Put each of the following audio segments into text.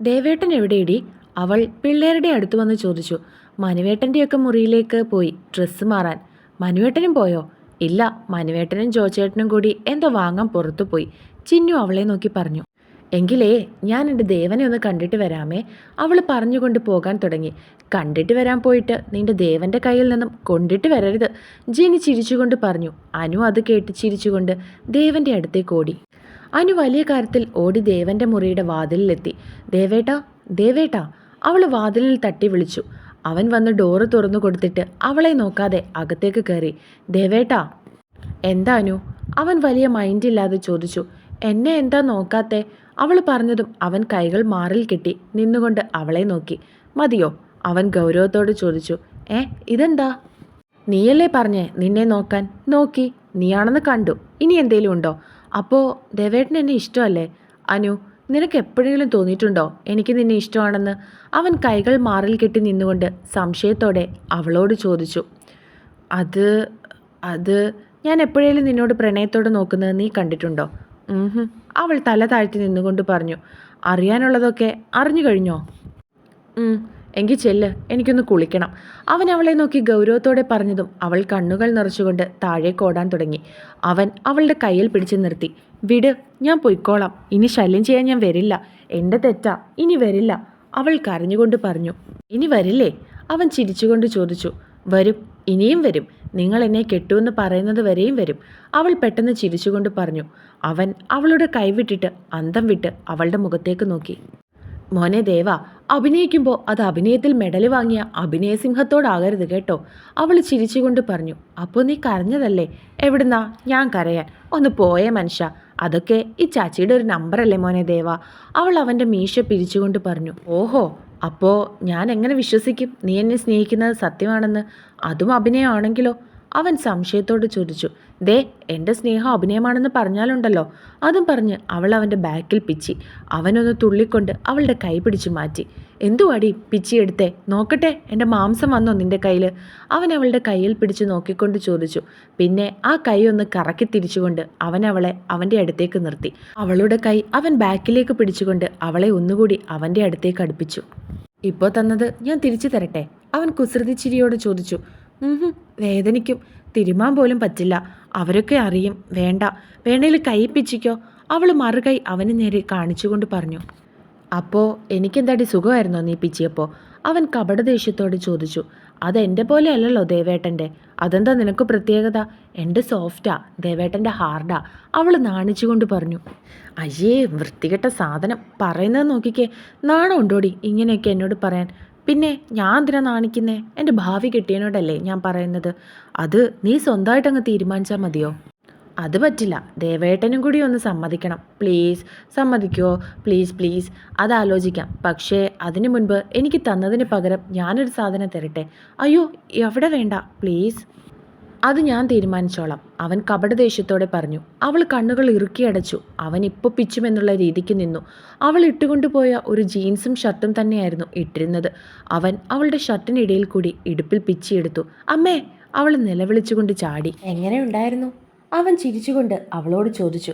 ദേവേട്ടൻ എവിടെയിടി? അവൾ പിള്ളേരുടെ അടുത്ത് വന്ന് ചോദിച്ചു. മനുവേട്ടന്റെയൊക്കെ മുറിയിലേക്ക് പോയി ഡ്രസ്സ് മാറാൻ. മനുവേട്ടനും പോയോ? ഇല്ല മനുവേട്ടനും ജോച്ചേട്ടനും കൂടി എന്തോ വാങ്ങാൻ പുറത്തു പോയി. ചിന്നു അവളെ നോക്കി പറഞ്ഞു. എങ്കിലേ ഞാൻ എന്റെ ദേവനെ ഒന്ന് കണ്ടിട്ട് വരാമേ. അവൾ പറഞ്ഞുകൊണ്ട് പോകാൻ തുടങ്ങി. കണ്ടിട്ട് വരാൻ പോയിട്ട് നിന്റെ ദേവന്റെ കയ്യിൽ നിന്നും കൊണ്ടിട്ട് വരരുത്. ജിനി ചിരിച്ചുകൊണ്ട് പറഞ്ഞു. അനു അത് കേട്ട് ചിരിച്ചുകൊണ്ട് ദേവന്റെ അടുത്തേക്ക് ഓടി. അനു വലിയ കാര്യത്തിൽ ഓടി ദേവന്റെ മുറിയുടെ വാതിലിലെത്തി. ദേവേട്ട ദേവേട്ട അവൾ വാതിലിൽ തട്ടി വിളിച്ചു. അവൻ വന്ന് ഡോറ് തുറന്നു കൊടുത്തിട്ട് അവളെ നോക്കാതെ അകത്തേക്ക് കയറി. ദേവേട്ട എന്താ അനു? അവൻ വലിയ മൈൻഡില്ലാതെ ചോദിച്ചു. എന്നെ എന്താ നോക്കാത്തെ? അവൾ പറഞ്ഞതും അവൻ കൈകൾ മാറിൽ കെട്ടി നിന്നുകൊണ്ട് അവളെ നോക്കി. മതിയോ? അവൻ ഗൗരവത്തോട് ചോദിച്ചു. ഏ ഇതെന്താ? നീയല്ലേ പറഞ്ഞേ നിന്നെ നോക്കാൻ? നോക്കി നീയാണെന്ന് കണ്ടു. ഇനി എന്തേലും ഉണ്ടോ? അപ്പോൾ ദേവേട്ടൻ എന്നെ ഇഷ്ടമല്ലേ? അനു നിനക്ക് എപ്പോഴെങ്കിലും തോന്നിയിട്ടുണ്ടോ? എനിക്ക് നിന്നെ ഇഷ്ടമാണെന്ന്. അവൻ കൈകൾ മാറിൽ കെട്ടി നിന്നുകൊണ്ട് സംശയത്തോടെ അവളോട് ചോദിച്ചു. അത് അത് ഞാൻ എപ്പോഴേലും നിന്നോട് പ്രണയത്തോടെ നോക്കുന്നത് നീ കണ്ടിട്ടുണ്ടോ? അവൾ തല താഴ്ത്തി നിന്നുകൊണ്ട് പറഞ്ഞു. അറിയാനുള്ളതൊക്കെ അറിഞ്ഞു കഴിഞ്ഞോ? എങ്കിൽ ചെല്ല് എനിക്കൊന്ന് കുളിക്കണം. അവൻ അവളെ നോക്കി ഗൗരവത്തോടെ പറഞ്ഞതും അവൾ കണ്ണുകൾ നിറച്ചുകൊണ്ട് താഴേക്ക് ഓടാൻ തുടങ്ങി. അവൻ അവളുടെ കയ്യിൽ പിടിച്ചു നിർത്തി. വിട് ഞാൻ പൊയ്ക്കോളാം. ഇനി ശല്യം ചെയ്യാൻ ഞാൻ വരില്ല. എന്റെ തെറ്റാ. ഇനി വരില്ല. അവൾ കരഞ്ഞുകൊണ്ട് പറഞ്ഞു. ഇനി വരില്ലേ? അവൻ ചിരിച്ചുകൊണ്ട് ചോദിച്ചു. വരും. ഇനിയും വരും. നിങ്ങൾ എന്നെ കെട്ടുമെന്ന് പറയുന്നത് വരെയും വരും. അവൾ പെട്ടെന്ന് ചിരിച്ചുകൊണ്ട് പറഞ്ഞു. അവൻ അവളുടെ കൈവിട്ടിട്ട് അന്തം വിട്ട് അവളുടെ മുഖത്തേക്ക് നോക്കി. മോനെ ദേവ അഭിനയിക്കുമ്പോൾ അത് അഭിനയത്തിൽ മെഡൽ വാങ്ങിയ അഭിനയസിംഹത്തോടാകരുത് കേട്ടോ. അവൾ ചിരിച്ചുകൊണ്ട് പറഞ്ഞു അപ്പോൾ നീ കരഞ്ഞതല്ലേ? എവിടുന്നാ? ഞാൻ കരയാൻ. ഒന്ന് പോയേ മനുഷ്യ. അതൊക്കെ ഈ ചാച്ചിയുടെ ഒരു നമ്പറല്ലേ മോനെ ദേവ. അവൾ അവന്റെ മീശ പിരിച്ചുകൊണ്ട് പറഞ്ഞു ഓഹോ അപ്പോൾ ഞാൻ എങ്ങനെ വിശ്വസിക്കും? നീ എന്നെ സ്നേഹിക്കുന്നത് സത്യമാണെന്ന്? അതും അഭിനയമാണെങ്കിലോ? അവൻ സംശയത്തോട് ചോദിച്ചു ദേ എന്റെ സ്നേഹം അഭിനയമാണെന്ന് പറഞ്ഞാലുണ്ടല്ലോ. അതും പറഞ്ഞ് അവൾ അവന്റെ ബാക്കിൽ പിച്ചി അവനൊന്ന് തുള്ളിക്കൊണ്ട് അവളുടെ കൈ പിടിച്ചു മാറ്റി. എന്തുവാടി പിച്ചിയെടുത്തേ നോക്കട്ടെ എന്റെ മാംസം വന്നോ നിന്റെ കയ്യിൽ അവൻ അവളുടെ കയ്യിൽ പിടിച്ച് നോക്കിക്കൊണ്ട് ചോദിച്ചു. പിന്നെ ആ കൈ ഒന്ന് കറക്കി തിരിച്ചുകൊണ്ട് അവൻ അവളെ അവന്റെ അടുത്തേക്ക് നിർത്തി. അവളുടെ കൈ അവൻ ബാക്കിലേക്ക് പിടിച്ചുകൊണ്ട് അവളെ ഒന്നുകൂടി അവന്റെ അടുത്തേക്ക് അടുപ്പിച്ചു. ഇപ്പോൾ തന്നത് ഞാൻ തിരിച്ചു തരട്ടെ? അവൻ കുസൃതി ചിരിയോട് ചോദിച്ചു. വേദനിക്കും. തിരുമാൻ പോലും പറ്റില്ല. അവരൊക്കെ അറിയും. വേണ്ട. വേണേൽ കയ്യിപ്പിച്ചിക്കോ പിച്ചിക്കോ. അവൾ മറുകൈ അവന് നേരെ കാണിച്ചുകൊണ്ട് പറഞ്ഞു. അപ്പോൾ എനിക്കെന്താടി സുഖമായിരുന്നോ നീ പിച്ചിയപ്പോൾ അവൻ കപടദേഷ്യത്തോട് ചോദിച്ചു. അതെന്റെ പോലെ അല്ലല്ലോ ദേവേട്ടന്റെ അതെന്താ നിനക്ക് പ്രത്യേകത? എന്റെ സോഫ്റ്റാ. ദേവേട്ടന്റെ ഹാർഡാ. അവൾ നാണിച്ചുകൊണ്ട് പറഞ്ഞു. അയ്യേ വൃത്തികെട്ട സാധനം. പറയുന്നത് നോക്കിക്കേ. നാണം ഉണ്ടോടി? ഇങ്ങനെയൊക്കെ എന്നോട് പറയാൻ. പിന്നെ ഞാൻ എന്തിനാ നാണിക്കുന്നേ? എന്റെ ഭാവി കെട്ടിയനോടല്ലേ ഞാൻ പറയുന്നത്. അത് നീ സ്വന്തമായിട്ട് അങ്ങ് തീരുമാനിച്ചാൽ മതിയോ? അത് പറ്റില്ല. ദേവേട്ടനും കൂടി ഒന്ന് സമ്മതിക്കണം. പ്ലീസ് സമ്മതിക്കുമോ പ്ലീസ് പ്ലീസ്. അത് ആലോചിക്കാം പക്ഷേ അതിനു മുൻപ് എനിക്ക് തന്നതിന് പകരം ഞാനൊരു സാധനം തരട്ടെ? അയ്യോ എവിടെ വേണ്ട? പ്ലീസ്. അത് ഞാൻ തീരുമാനിച്ചോളാം. അവൻ കപടദേഷ്യത്തോടെ പറഞ്ഞു അവൾ കണ്ണുകൾ ഇറുക്കിയടച്ചു അവൻ ഇപ്പോൾ പിച്ചുമെന്നുള്ള രീതിക്ക് നിന്നു. അവൾ ഇട്ടുകൊണ്ടുപോയ ഒരു ജീൻസും ഷർട്ടും തന്നെയായിരുന്നു ഇട്ടിരുന്നത്. അവൻ അവളുടെ ഷർട്ടിനിടയിൽ കൂടി ഇടുപ്പിൽ പിച്ചിയെടുത്തു. അമ്മേ അവൾ നിലവിളിച്ചുകൊണ്ട് ചാടി. എങ്ങനെയുണ്ടായിരുന്നു അവൻ ചിരിച്ചുകൊണ്ട് അവളോട് ചോദിച്ചു.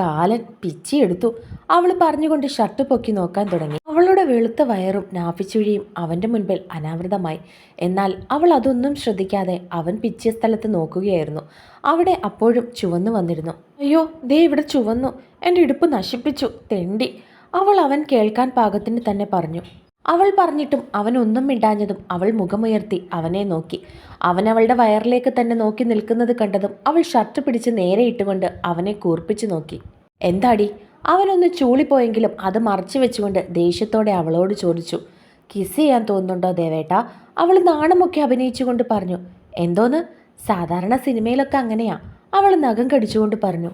കാലൻ പിച്ചിയെടുത്തു. അവൾ പറഞ്ഞുകൊണ്ട് ഷർട്ട് പൊക്കി നോക്കാൻ തുടങ്ങി. അവളുടെ വെളുത്ത വയറും നാഫിച്ചുഴിയും അവന്റെ മുൻപിൽ അനാവൃതമായി. എന്നാൽ അവൾ അതൊന്നും ശ്രദ്ധിക്കാതെ അവൻ പിച്ചിയ സ്ഥലത്ത് നോക്കുകയായിരുന്നു. അവിടെ അപ്പോഴും ചുവന്നു വന്നിരുന്നു. അയ്യോ ദേ ഇവിടെ ചുവന്നു. എന്റെ ഇടുപ്പ് നശിപ്പിച്ചു. തെണ്ടി. അവൾ അവൻ കേൾക്കാൻ പാകത്തിന് തന്നെ പറഞ്ഞു. അവൾ പറഞ്ഞിട്ടും അവൻ ഒന്നും മിണ്ടാഞ്ഞതും അവൾ മുഖമുയർത്തി അവനെ നോക്കി. അവൻ അവളുടെ വയറിലേക്ക് തന്നെ നോക്കി നിൽക്കുന്നത് കണ്ടതും അവൾ ഷർട്ട് പിടിച്ച് നേരെ ഇട്ടുകൊണ്ട് അവനെ കൂർപ്പിച്ചു നോക്കി. എന്താടി? അവനൊന്ന് ചൂളിപ്പോയെങ്കിലും അത് മറച്ചു വെച്ചുകൊണ്ട് ദേഷ്യത്തോടെ അവളോട് ചോദിച്ചു കിസ് ചെയ്യാൻ തോന്നുന്നുണ്ടോ ദേവേട്ട? അവൾ നാണമൊക്കെ അഭിനയിച്ചുകൊണ്ട് പറഞ്ഞു എന്തോന്ന്? സാധാരണ സിനിമയിലൊക്കെ അങ്ങനെയാ. അവൾ നഖം കടിച്ചുകൊണ്ട് പറഞ്ഞു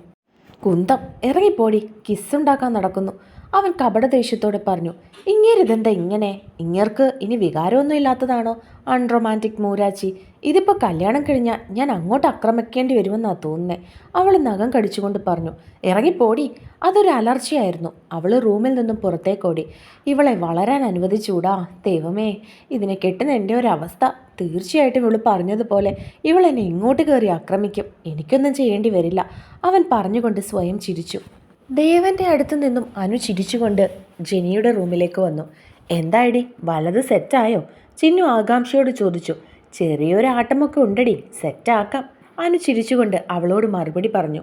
കുന്തം ഇറങ്ങിപ്പോടി കിസ്സുണ്ടാക്കാൻ നടക്കുന്നു. അവൻ കപടദേഷ്യത്തോടെ പറഞ്ഞു ഇങ്ങേരിതെന്താ ഇങ്ങനെ? ഇങ്ങേർക്ക് ഇനി വികാരമൊന്നും ഇല്ലാത്തതാണോ? അൺറൊമാന്റിക് മൂരാച്ചി ഇതിപ്പോൾ കല്യാണം കഴിഞ്ഞാൽ ഞാൻ അങ്ങോട്ട് ആക്രമിക്കേണ്ടി വരുമെന്നാ തോന്നുന്നത് അവൾ നഖം കടിച്ചുകൊണ്ട് പറഞ്ഞു ഇറങ്ങിപ്പോടി അതൊരു അലർച്ചയായിരുന്നു. അവൾ റൂമിൽ നിന്നും പുറത്തേക്കോടി. ഇവളെ വളരാൻ അനുവദിച്ചൂടാ ദൈവമേ ഇതിനെ കെട്ടുന്ന എന്റെ ഒരു അവസ്ഥ തീർച്ചയായിട്ടും ഇവൾ പറഞ്ഞതുപോലെ ഇവൾ എന്നെ ഇങ്ങോട്ട് കയറി ആക്രമിക്കും എനിക്കൊന്നും ചെയ്യേണ്ടി വരില്ല. അവൻ പറഞ്ഞുകൊണ്ട് സ്വയം ചിരിച്ചു. ദേവന്റെ അടുത്ത് നിന്നും അനു ചിരിച്ചുകൊണ്ട് ജെനിയുടെ റൂമിലേക്ക് വന്നു. എന്തായിടി വലത് സെറ്റായോ? ചിന്നു ആകാംക്ഷയോട് ചോദിച്ചു. ചെറിയൊരു ആട്ടമൊക്കെ ഉണ്ടടി സെറ്റാക്കാം. അനു ചിരിച്ചുകൊണ്ട് അവളോട് മറുപടി പറഞ്ഞു.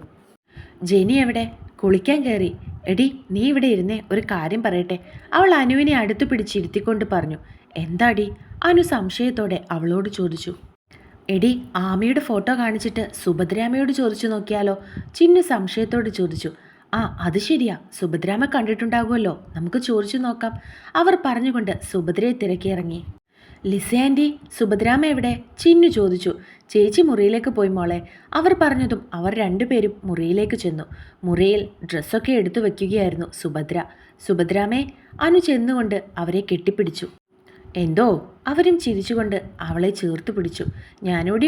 ജെനി എവിടെ? കുളിക്കാൻ കയറി. എടി നീ ഇവിടെ ഇരുന്നേ ഒരു കാര്യം പറയട്ടെ. അവൾ അനുവിനെ അടുത്തു പിടിച്ചിരുത്തിക്കൊണ്ട് പറഞ്ഞു. എന്താടി? അനു സംശയത്തോടെ അവളോട് ചോദിച്ചു. എടി ആമയുടെ ഫോട്ടോ കാണിച്ചിട്ട് സുഭദ്രാമയോട് ചോദിച്ചു നോക്കിയാലോ? ചിന്നു സംശയത്തോട് ചോദിച്ചു. ആ അത് ശരിയാ. സുഭദ്രാമ കണ്ടിട്ടുണ്ടാകുമല്ലോ നമുക്ക് ചോദിച്ചു നോക്കാം. അവർ പറഞ്ഞുകൊണ്ട് സുഭദ്രയെ തിരക്കിയിറങ്ങി ലിസയാന്റി സുഭദ്രാമ എവിടെ? ചിന്നു ചോദിച്ചു. ചേച്ചി മുറിയിലേക്ക് പോയി മോളെ. അവർ പറഞ്ഞതും അവർ രണ്ടുപേരും മുറിയിലേക്ക് ചെന്നു. മുറിയിൽ ഡ്രസ്സൊക്കെ എടുത്തു വയ്ക്കുകയായിരുന്നു സുഭദ്ര. സുഭദ്രാമേ അനു ചെന്നുകൊണ്ട് അവരെ കെട്ടിപ്പിടിച്ചു. എന്തോ അവരും ചിരിച്ചുകൊണ്ട് അവളെ ചേർത്ത് പിടിച്ചു.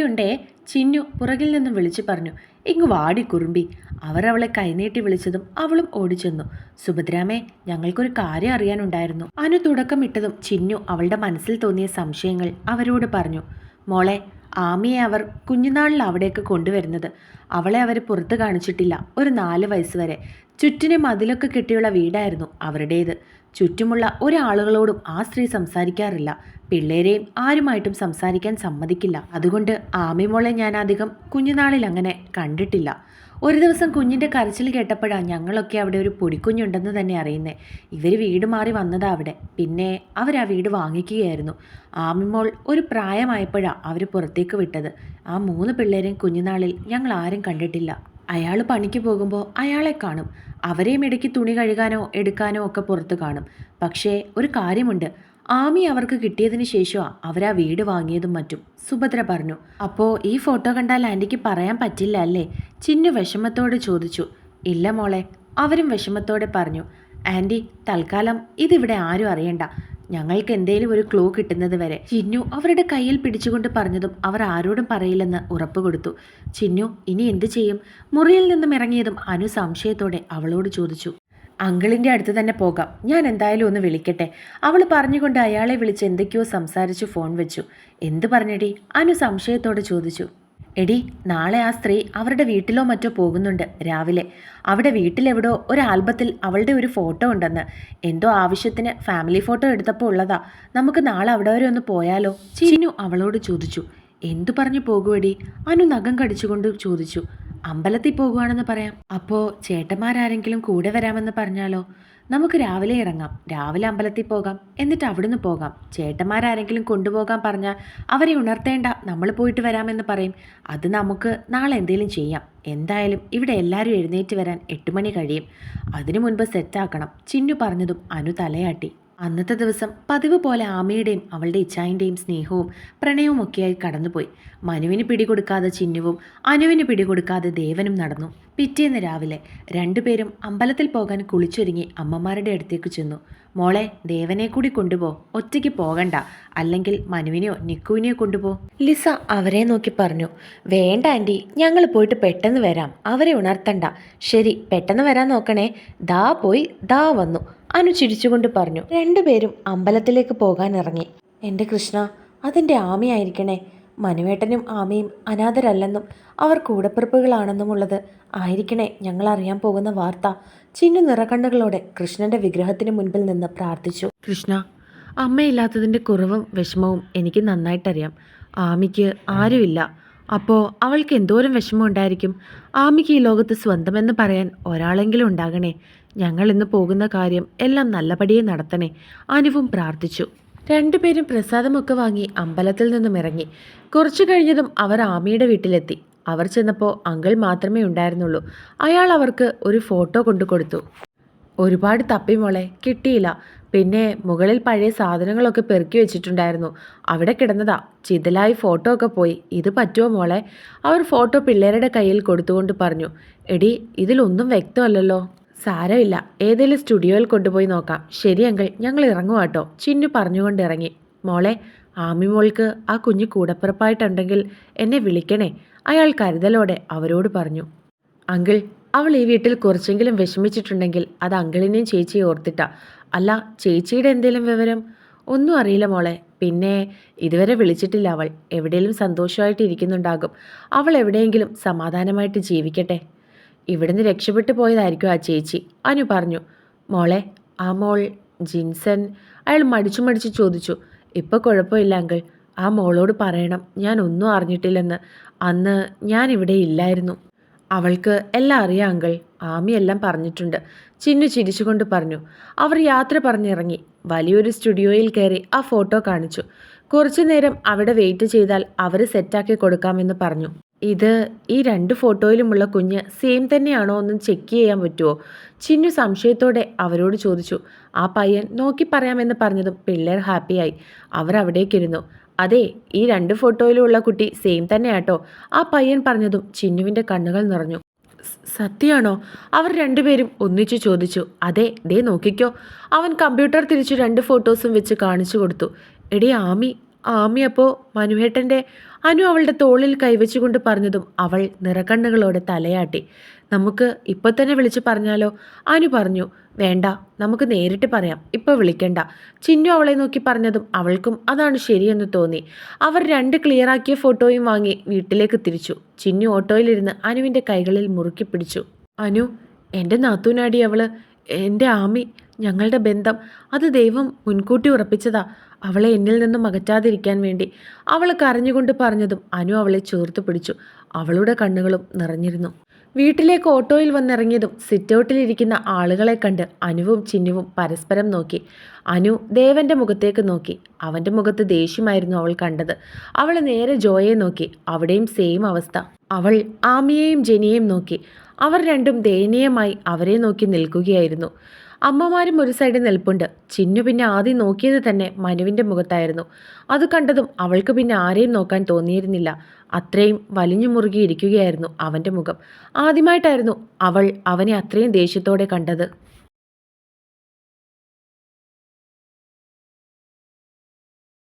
ഉണ്ടേ ചിന്നു പുറകിൽ നിന്നും വിളിച്ചു പറഞ്ഞു ഇങ്ങ് വാടി കുറുമ്പി. അവർ അവളെ കൈനീട്ടി വിളിച്ചതും അവളും ഓടിച്ചെന്നു. സുഭദ്രാമേ ഞങ്ങൾക്കൊരു കാര്യം അറിയാനുണ്ടായിരുന്നു. അനു തുടക്കമിട്ടതും ചിന്നു അവളുടെ മനസ്സിൽ തോന്നിയ സംശയങ്ങൾ അവരോട് പറഞ്ഞു. മോളെ ആമിയെ അവർ കുഞ്ഞുനാളിൽ അവിടേക്ക് കൊണ്ടുവരുന്നത്. അവളെ അവർ പുറത്ത് കാണിച്ചിട്ടില്ല. ഒരു നാല് വയസ്സ് വരെ. ചുറ്റിനെ മതിലൊക്കെ കെട്ടിയുള്ള വീടായിരുന്നു അവരുടേത്. ചുറ്റുമുള്ള ഒരാളുകളോടും ആ സ്ത്രീ സംസാരിക്കാറില്ല. പിള്ളേരെയും ആരുമായിട്ടും സംസാരിക്കാൻ സമ്മതിക്കില്ല. അതുകൊണ്ട് ആമിമോളെ ഞാൻ അധികം കുഞ്ഞുനാളിൽ അങ്ങനെ കണ്ടിട്ടില്ല. ഒരു ദിവസം കുഞ്ഞിന്റെ കരച്ചിൽ കേട്ടപ്പോഴാണ് ഞങ്ങളൊക്കെ അവിടെ ഒരു പൊടിക്കുഞ്ഞുണ്ടെന്ന് തന്നെ അറിയുന്നേ. ഇവർ വീട് മാറി വന്നതാ അവിടെ. പിന്നെ അവർ ആ വീട് വാങ്ങിക്കുകയായിരുന്നു. ആമിമോൾ ഒരു പ്രായമായപ്പോഴാണ് അവർ പുറത്തേക്ക് വിട്ടത്. ആ മൂന്ന് പിള്ളേരെയും കുഞ്ഞുനാളിൽ ഞങ്ങൾ ആരും കണ്ടിട്ടില്ല. അയാൾ പണിക്ക് പോകുമ്പോൾ അയാളെ കാണും. അവരെയും ഇടയ്ക്ക് തുണി കഴുകാനോ എടുക്കാനോ ഒക്കെ പുറത്ത് കാണും. പക്ഷേ ഒരു കാര്യമുണ്ട്. ആമി അവർക്ക് കിട്ടിയതിന് ശേഷമാണ് അവരാ വീട് വാങ്ങിയതും മറ്റും. സുഭദ്ര പറഞ്ഞു അപ്പോൾ ഈ ഫോട്ടോ കണ്ടാൽ ആന്റിക്ക് പറയാൻ പറ്റില്ല അല്ലേ? ചിന്നു വിഷമത്തോടെ ചോദിച്ചു ഇല്ല മോളെ അവരും വിഷമത്തോടെ പറഞ്ഞു ആന്റി തൽക്കാലം ഇതിവിടെ ആരും അറിയണ്ട. ഞങ്ങൾക്ക് എന്തേലും ഒരു ക്ലൂ കിട്ടുന്നത് വരെ ചിന്നു അവരുടെ കയ്യിൽ പിടിച്ചുകൊണ്ട് പറഞ്ഞതും അവർ ആരോടും പറയില്ലെന്ന് ഉറപ്പ് കൊടുത്തു. ചിന്നു ഇനി എന്തു ചെയ്യും? മുറിയിൽ നിന്നും ഇറങ്ങിയതും അനു സംശയത്തോടെ അവളോട് ചോദിച്ചു. അങ്കിളിന്റെ അടുത്ത് തന്നെ പോകാം. ഞാൻ എന്തായാലും ഒന്ന് വിളിക്കട്ടെ. അവൾ പറഞ്ഞുകൊണ്ട് അയാളെ വിളിച്ച് എന്തൊക്കെയോ സംസാരിച്ചു ഫോൺ വെച്ചു. എന്ത് പറഞ്ഞടി? അനു സംശയത്തോടെ ചോദിച്ചു. എടി നാളെ ആ സ്ത്രീ അവരുടെ വീട്ടിലോ മറ്റോ പോകുന്നുണ്ട് രാവിലെ. അവിടെ വീട്ടിലെവിടോ ഒരു ആൽബത്തിൽ അവളുടെ ഒരു ഫോട്ടോ ഉണ്ടെന്ന്. എന്തോ ആവശ്യത്തിന് ഫാമിലി ഫോട്ടോ എടുത്തപ്പോൾ ഉള്ളതാ. നമുക്ക് നാളെ അവിടെ വരെ ഒന്ന് പോയാലോ? ചിനു അവളോട് ചോദിച്ചു. എന്തു പറഞ്ഞു പോകുവടി അനു നഖം കടിച്ചുകൊണ്ട് ചോദിച്ചു. അമ്പലത്തിൽ പോകുവാണെന്ന് പറയാം. അപ്പോൾ ചേട്ടന്മാരാരെങ്കിലും കൂടെ വരാമെന്ന് പറഞ്ഞാലോ? നമുക്ക് രാവിലെ ഇറങ്ങാം. രാവിലെ അമ്പലത്തിൽ പോകാം. എന്നിട്ട് അവിടുന്ന് പോകാം. ചേട്ടന്മാരാരെങ്കിലും കൊണ്ടുപോകാൻ പറഞ്ഞാൽ അവരെ ഉണർത്തേണ്ട നമ്മൾ പോയിട്ട് വരാമെന്ന് പറയും. അത് നമുക്ക് നാളെ എന്തെങ്കിലും ചെയ്യാം. എന്തായാലും ഇവിടെ എല്ലാവരും എഴുന്നേറ്റ് വരാൻ എട്ട് മണി കഴിയും. അതിനു മുൻപ് സെറ്റാക്കണം ചിന്നു പറഞ്ഞതും അനു തലയാട്ടി. അന്നത്തെ ദിവസം പതിവ് പോലെ ആമയുടെയും അവളുടെ ഇച്ചായിന്റെയും സ്നേഹവും പ്രണയവും ഒക്കെയായി കടന്നുപോയി. മനുവിന് പിടികൊടുക്കാതെ ചിന്നുവും അനുവിന് പിടികൊടുക്കാതെ ദേവനും നടന്നു. പിറ്റേന്ന് രാവിലെ രണ്ടുപേരും അമ്പലത്തിൽ പോകാൻ കുളിച്ചൊരുങ്ങി അമ്മമാരുടെ അടുത്തേക്ക് ചെന്നു. മോളെ ദേവനെ കൂടി കൊണ്ടുപോ. ഒറ്റയ്ക്ക് പോകണ്ട. അല്ലെങ്കിൽ മനുവിനെയോ നിക്കുവിനെയോ കൊണ്ടുപോ. ലിസ അവരെ നോക്കി പറഞ്ഞു. വേണ്ട ആന്റി ഞങ്ങൾ പോയിട്ട് പെട്ടെന്ന് വരാം. അവരെ ഉണർത്തണ്ട. ശരി പെട്ടെന്ന് വരാൻ നോക്കണേ. ദാ പോയി. ദാ വന്നു. അനു ചിരിച്ചുകൊണ്ട് പറഞ്ഞു. രണ്ടുപേരും അമ്പലത്തിലേക്ക് പോകാൻ ഇറങ്ങി. എന്റെ കൃഷ്ണ അതിന്റെ ആമയായിരിക്കണേ. മനുവേട്ടനും ആമയും അനാഥരല്ലെന്നും അവർ കൂടപ്പിറപ്പുകളാണെന്നുമുള്ളത് ആയിരിക്കണേ ഞങ്ങൾ അറിയാൻ പോകുന്ന വാർത്ത. ചിന്നു നിറകണ്ണുകളോടെ കൃഷ്ണന്റെ വിഗ്രഹത്തിന് മുൻപിൽ നിന്ന് പ്രാർത്ഥിച്ചു. കൃഷ്ണ അമ്മയില്ലാത്തതിന്റെ കുറവും വിഷമവും എനിക്ക് നന്നായിട്ടറിയാം. ആമിക്ക് ആരുമില്ല. അപ്പോൾ അവൾക്ക് എന്തോരം വിഷമം ഉണ്ടായിരിക്കും ആമിക്ക് ഈ ലോകത്ത് സ്വന്തമെന്ന് പറയാൻ ഒരാളെങ്കിലും ഉണ്ടാകണേ. ഞങ്ങൾ ഇന്ന് പോകുന്ന കാര്യം എല്ലാം നല്ലപടിയെ നടത്തണേ. അനുവും പ്രാർത്ഥിച്ചു. രണ്ടുപേരും പ്രസാദമൊക്കെ വാങ്ങി അമ്പലത്തിൽ നിന്നും ഇറങ്ങി. കുറച്ചു കഴിഞ്ഞതും അവർ ആമിയുടെ വീട്ടിലെത്തി. അവർ ചെന്നപ്പോൾ അങ്കിൾ മാത്രമേ ഉണ്ടായിരുന്നുള്ളൂ. അയാൾ അവർക്ക് ഒരു ഫോട്ടോ കൊണ്ടു കൊടുത്തു. ഒരുപാട് തപ്പി മോളെ കിട്ടിയില്ല. പിന്നെ മുകളിൽ പഴയ സാധനങ്ങളൊക്കെ പെറുക്കി വെച്ചിട്ടുണ്ടായിരുന്നു. അവിടെ കിടന്നതാ ചിതലായി ഫോട്ടോ ഒക്കെ പോയി. ഇത് പറ്റുമോ മോളെ? അവർ ഫോട്ടോ പിള്ളേരുടെ കയ്യിൽ കൊടുത്തുകൊണ്ട് പറഞ്ഞു. എടി ഇതിലൊന്നും വ്യക്തമല്ലല്ലോ. സാരമില്ല. ഏതെങ്കിലും സ്റ്റുഡിയോയിൽ കൊണ്ടുപോയി നോക്കാം. ശരി അങ്കിൾ ഞങ്ങൾ ഇറങ്ങുവാട്ടോ ചിന്നു പറഞ്ഞുകൊണ്ട് ഇറങ്ങി. മോളെ ആമി മോൾക്ക് ആ കുഞ്ഞ് കൂടപ്പിറപ്പായിട്ടുണ്ടെങ്കിൽ എന്നെ വിളിക്കണേ. അയാൾ കരുതലോടെ അവരോട് പറഞ്ഞു. അങ്കിൾ അവൾ ഈ വീട്ടിൽ കുറച്ചെങ്കിലും വിഷമിച്ചിട്ടുണ്ടെങ്കിൽ അത് അങ്കിളിനെയും ചേച്ചിയെ ഓർത്തിട്ട. അല്ല ചേച്ചിയുടെ എന്തെങ്കിലും വിവരം? ഒന്നും അറിയില്ല മോളെ. പിന്നെ ഇതുവരെ വിളിച്ചിട്ടില്ല അവൾ. എവിടെയെങ്കിലും സന്തോഷമായിട്ട് ഇരിക്കുന്നുണ്ടാകും. അവൾ എവിടെയെങ്കിലും സമാധാനമായിട്ട് ജീവിക്കട്ടെ. ഇവിടുന്ന് രക്ഷപ്പെട്ടു പോയതായിരിക്കും ആ ചേച്ചി. അനു പറഞ്ഞു മോളെ ആ മോൾ ജിൻസൺ. അയാൾ മടിച്ചു മടിച്ചു ചോദിച്ചു ഇപ്പോൾ കുഴപ്പമില്ല അങ്കിൾ ആ മോളോട് പറയണം ഞാൻ ഒന്നും അറിഞ്ഞിട്ടില്ലെന്ന്. അന്ന് ഞാൻ ഇവിടെ ഇല്ലായിരുന്നു. അവൾക്ക് എല്ലാം അറിയാം അങ്കിൾ ആമി എല്ലാം പറഞ്ഞിട്ടുണ്ട് ചിന്നു ചിരിച്ചുകൊണ്ട് പറഞ്ഞു. അവർ യാത്ര പറഞ്ഞിറങ്ങി. വലിയൊരു സ്റ്റുഡിയോയിൽ കയറി ആ ഫോട്ടോ കാണിച്ചു. കുറച്ചു നേരം അവിടെ വെയിറ്റ് ചെയ്താൽ അവർ സെറ്റാക്കി കൊടുക്കാമെന്ന് പറഞ്ഞു. ഇത് ഈ രണ്ട് ഫോട്ടോയിലുമുള്ള കുഞ്ഞ് സെയിം തന്നെയാണോ ഒന്ന് ചെക്ക് ചെയ്യാൻ പറ്റുമോ ചിന്നു സംശയത്തോടെ അവരോട് ചോദിച്ചു. ആ പയ്യൻ നോക്കി പറയാമെന്ന് പറഞ്ഞതും പിള്ളേർ ഹാപ്പിയായി അവർ അവിടേക്കിരുന്നു അതെ ഈ രണ്ട് ഫോട്ടോയിലുമുള്ള കുട്ടി സെയിം തന്നെയാട്ടോ. ആ പയ്യൻ പറഞ്ഞതും ചിന്നുവിന്റെ കണ്ണുകൾ നിറഞ്ഞു. "സ്- സത്യാണോ? അവർ രണ്ടുപേരും ഒന്നിച്ചു ചോദിച്ചു. അതെ ദേ നോക്കിക്കോ. അവൻ കമ്പ്യൂട്ടർ തിരിച്ചു രണ്ട് ഫോട്ടോസും വെച്ച് കാണിച്ചു കൊടുത്തു. എടി ആമി ആമി അപ്പോൾ മനുവേട്ടന്റെ അനു അവളുടെ തോളിൽ കൈവച്ചുകൊണ്ട് പറഞ്ഞതും അവൾ നിറക്കണ്ണുകളോടെ തലയാട്ടി. നമുക്ക് ഇപ്പൊ തന്നെ വിളിച്ചു പറഞ്ഞാലോ? അനു പറഞ്ഞു വേണ്ട നമുക്ക് നേരിട്ട് പറയാം. ഇപ്പൊ വിളിക്കണ്ട. ചിന്നു അവളെ നോക്കി പറഞ്ഞതും അവൾക്കും അതാണ് ശരിയെന്ന് തോന്നി. അവർ രണ്ട് ക്ലിയറാക്കിയ ഫോട്ടോയും വാങ്ങി വീട്ടിലേക്ക് തിരിച്ചു. ചിന്നു ഓട്ടോയിലിരുന്ന് അനുവിന്റെ കൈകളിൽ മുറുക്കി പിടിച്ചു. അനു എന്റെ നാത്തൂനാടി അവൾ. എന്റെ ആമി ഞങ്ങളുടെ ബന്ധം. അത് ദൈവം മുൻകൂട്ടി ഉറപ്പിച്ചതാ. അവളെ എന്നിൽ നിന്നും അകറ്റാതിരിക്കാൻ വേണ്ടി അവൾ കരഞ്ഞുകൊണ്ട് പറഞ്ഞതും അനു അവളെ ചേർത്ത് പിടിച്ചു. അവളുടെ കണ്ണുകളും നിറഞ്ഞിരുന്നു. വീട്ടിലേക്ക് ഓട്ടോയിൽ വന്നിറങ്ങിയതും സിറ്റൗട്ടിലിരിക്കുന്ന ആളുകളെ കണ്ട് അനുവും ചിന്നുവും പരസ്പരം നോക്കി. അനു ദേവന്റെ മുഖത്തേക്ക് നോക്കി. അവന്റെ മുഖത്ത് ദേഷ്യമായിരുന്നു അവൾ കണ്ടത്. അവൾ നേരെ ജോയെ നോക്കി. അവിടെയും സെയിം അവസ്ഥ. അവൾ ആമിയെയും ജെനിയെയും നോക്കി. അവർ രണ്ടും ദയനീയമായി അവരെ നോക്കി നിൽക്കുകയായിരുന്നു. അമ്മമാരും ഒരു സൈഡിൽ നിൽപ്പുണ്ട്. ചിന്നു പിന്നെ ആദ്യം നോക്കിയത് തന്നെ മനുവിന്റെ മുഖത്തായിരുന്നു. അത് കണ്ടതും അവൾക്ക് പിന്നെ ആരെയും നോക്കാൻ തോന്നിയിരുന്നില്ല. അത്രയും വലിഞ്ഞു മുറുകിയിരിക്കുകയായിരുന്നു അവന്റെ മുഖം. ആദ്യമായിട്ടായിരുന്നു അവൾ അവനെ അത്രയും ദേഷ്യത്തോടെ കണ്ടത്.